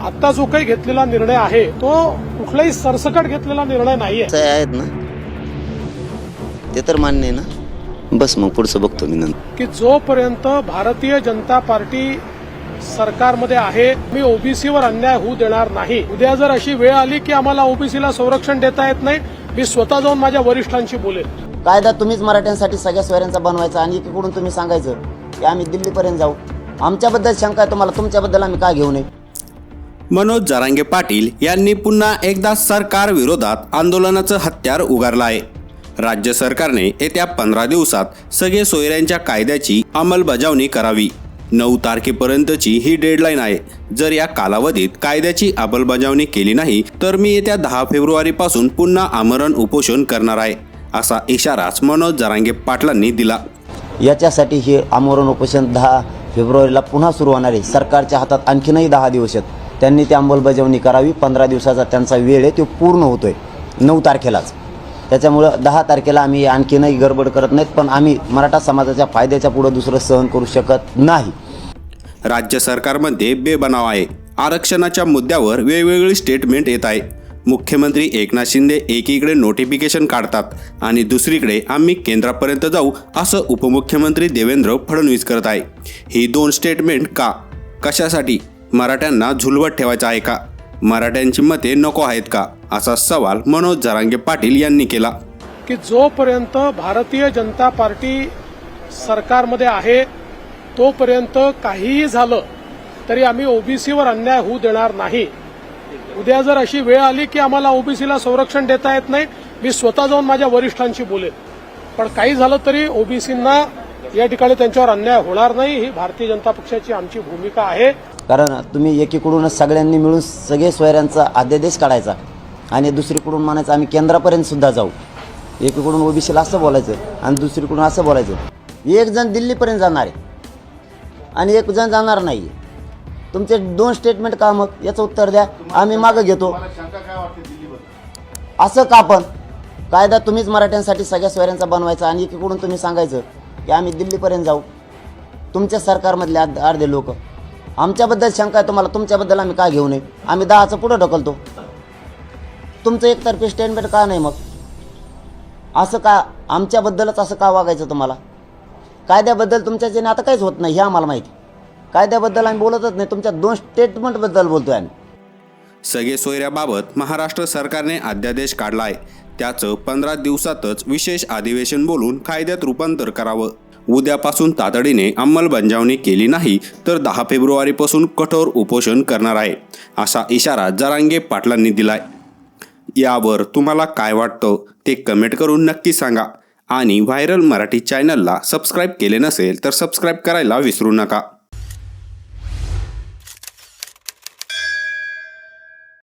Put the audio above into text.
आता जो काही घेतलेला निर्णय आहे तो कुठलाही सरसकट घेतलेला निर्णय नाहीये. आहेत ना. ते तर मान्य आहे ना. बस मग पुढचं बघतो मी नंतर. की जोपर्यंत भारतीय जनता पार्टी सरकारमध्ये आहे मी ओबीसीवर अन्याय होऊ देणार नाही. उद्या जर अशी वेळ आली की आम्हाला ओबीसीला संरक्षण देता येत नाही मी स्वतः जाऊन माझ्या वरिष्ठांशी बोलेन. कायदा तुम्हीच मराठ्यांसाठी सगळ्या सोयऱ्यांचा बनवायचा आणि एकीकडून तुम्ही सांगायचं की आम्ही दिल्लीपर्यंत जाऊ. आमच्याबद्दल शंका आहे तुम्हाला तुमच्याबद्दल आम्ही का घेऊ नये? मनोज जरांगे पाटील यांनी पुन्हा एकदा सरकार विरोधात आंदोलनाचं हत्यार उगारलं आहे. राज्य सरकारने येत्या पंधरा दिवसात सगळे सोयऱ्यांच्या कायद्याची अंमलबजावणी करावी. नऊ तारखेपर्यंतची ही डेडलाईन आहे. जर या कालावधीत कायद्याची अंमलबजावणी केली नाही तर मी येत्या दहा फेब्रुवारीपासून पुन्हा आमरण उपोषण करणार आहे असा इशाराच मनोज जरांगे पाटलांनी दिला. याच्यासाठी हे आमरण उपोषण दहा फेब्रुवारीला पुन्हा सुरू होणार आहे. सरकारच्या हातात आणखीनही दहा दिवस आहेत. त्यांनी ती अंमलबजावणी करावी. पंधरा दिवसाचा त्यांचा वेळ आहे तो पूर्ण होतो आहे नऊ तारखेलाच. त्याच्यामुळं दहा तारखेला आम्ही आणखीनही गडबड करत नाहीत पण आम्ही मराठा समाजाच्या फायद्याच्या पुढं दुसरं सहन करू शकत नाही. राज्य सरकारमध्ये बेबनाव आहे. आरक्षणाच्या मुद्द्यावर वेगवेगळी स्टेटमेंट येत आहे. मुख्यमंत्री एकनाथ शिंदे एकीकडे नोटिफिकेशन काढतात आणि दुसरीकडे आम्ही केंद्रापर्यंत जाऊ असं उपमुख्यमंत्री देवेंद्र फडणवीस करत आहे. ही दोन स्टेटमेंट का? कशासाठी? मराठ्यांना झुलवत ठेवायचं आहे का? मराठ्यांची मते नको आहेत का? असा सवाल मनोज जरांगे पाटील यांनी केला. की जोपर्यंत भारतीय जनता पार्टी सरकारमध्ये आहे तोपर्यंत काहीही झालं तरी आम्ही ओबीसीवर अन्याय होऊ देणार नाही. उद्या जर अशी वेळ आली की आम्हाला ओबीसीला संरक्षण देता येत नाही मी स्वतः जाऊन माझ्या वरिष्ठांशी बोलेन. पण काही झालं तरी ओबीसींना या ठिकाणी त्यांच्यावर अन्याय होणार नाही ही भारतीय जनता पक्षाची आमची भूमिका आहे. कारण तुम्ही एकीकडूनच सगळ्यांनी मिळून सगळे सोयऱ्यांचा अध्यादेश काढायचा आणि दुसरीकडून म्हणायचं आम्ही केंद्रापर्यंत सुद्धा जाऊ. एकीकडून ओबीसीला असं बोलायचं आणि दुसरीकडून असं बोलायचं एक जण दिल्लीपर्यंत जाणार आहे आणि एक जण जाणार नाही. तुमचे दोन स्टेटमेंट का मग? याचं उत्तर द्या. आम्ही मागं घेतो. असं का पण? कायदा तुम्हीच मराठ्यांसाठी सगळ्या सोयऱ्यांचा बनवायचा आणि एकीकडून तुम्ही सांगायचं की आम्ही दिल्लीपर्यंत जाऊ. तुमच्या सरकारमधले अर्ध- अर्धे लोक. आमच्याबद्दल शंका आहे तुम्हाला तुमच्याबद्दल आम्ही का घेऊ नये? आम्ही दहाचं पुढं ढकलतो. तुमचं एकतर्फी स्टेटमेंट का नाही मग? असं का आमच्याबद्दलच असं का वागायचं तुम्हाला? कायद्याबद्दल तुमच्याच्याने आता काहीच होत नाही हे आम्हाला माहिती. कायद्याबद्दल आम्ही बोलतच नाही तुमच्या दोन स्टेटमेंटबद्दल बोलतोय आम्ही. सगळे सोयऱ्याबाबत महाराष्ट्र सरकारने अध्यादेश काढला आहे त्याचं पंधरा दिवसातच विशेष अधिवेशन बोलून कायद्यात रूपांतर करावं. उद्यापासून तातडीने अंमलबजावणी केली नाही तर दहा फेब्रुवारीपासून कठोर उपोषण करणार आहे असा इशारा जरांगे पाटलांनी दिलाय. यावर तुम्हाला काय वाटतं ते कमेंट करून नक्की सांगा आणि व्हायरल मराठी चॅनलला सबस्क्राईब केले नसेल तर सबस्क्राईब करायला विसरू नका.